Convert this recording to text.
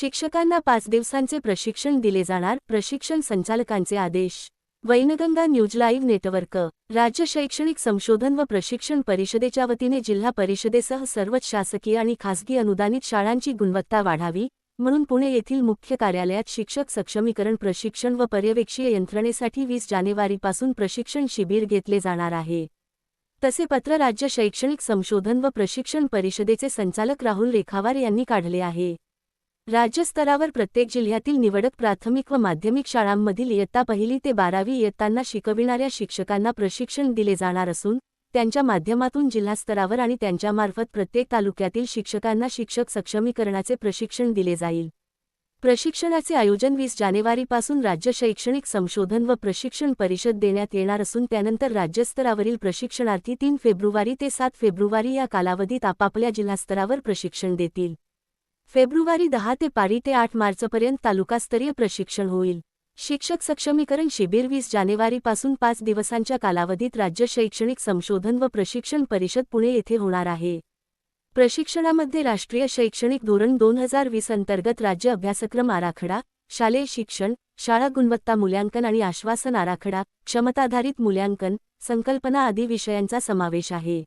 शिक्षकांना पाच दिवसांचे प्रशिक्षण दिले जाणार. प्रशिक्षण संचालकांचे आदेश. Wainganga news live network. राज्य शैक्षणिक संशोधन व प्रशिक्षण परिषदेच्या वतीने जिल्हा परिषदेसह सर्वच शासकीय आणि खासगी अनुदानित शाळांची गुणवत्ता वाढावी म्हणून पुणे येथील मुख्य कार्यालयात शिक्षक सक्षमीकरण प्रशिक्षण व पर्यवेक्षीय यंत्रणेसाठी वीस जानेवारीपासून प्रशिक्षण शिबिर घेतले जाणार आहे. तसे पत्र राज्य शैक्षणिक संशोधन व प्रशिक्षण परिषदेचे संचालक राहुल रेखावार यांनी काढले आहे. राज्यस्तरावर प्रत्येक जिल्ह्यातील निवडक प्राथमिक व माध्यमिक शाळांमधील इयत्ता पहिली ते बारावी इयत्तांना शिकविणाऱ्या शिक्षकांना प्रशिक्षण दिले जाणार असून त्यांच्या माध्यमातून जिल्हास्तरावर आणि त्यांच्यामार्फत प्रत्येक तालुक्यातील शिक्षकांना शिक्षक सक्षमीकरणाचे प्रशिक्षण दिले जाईल. प्रशिक्षणाचे आयोजन वीस जानेवारीपासून राज्य शैक्षणिक संशोधन व प्रशिक्षण परिषद देण्यात येणार असून त्यानंतर राज्यस्तरावरील प्रशिक्षणार्थी तीन फेब्रुवारी ते सात फेब्रुवारी या कालावधीत आपापल्या जिल्हास्तरावर प्रशिक्षण देतील. फेब्रुवारी दहा ते पारी ते आठ मार्चपर्यंत तालुकास्तरीय प्रशिक्षण होईल. शिक्षक सक्षमीकरण शिबिर वीस जानेवारीपासून पाच दिवसांच्या कालावधीत राज्य शैक्षणिक संशोधन व प्रशिक्षण परिषद पुणे येथे होणार आहे. प्रशिक्षणामध्ये राष्ट्रीय शैक्षणिक धोरण दोन हजार वीस अंतर्गत राज्य अभ्यासक्रम आराखडा शालेय शिक्षण शाळा गुणवत्ता मूल्यांकन आणि आश्वासन आराखडा क्षमताधारित मूल्यांकन संकल्पना आदी विषयांचा समावेश आहे.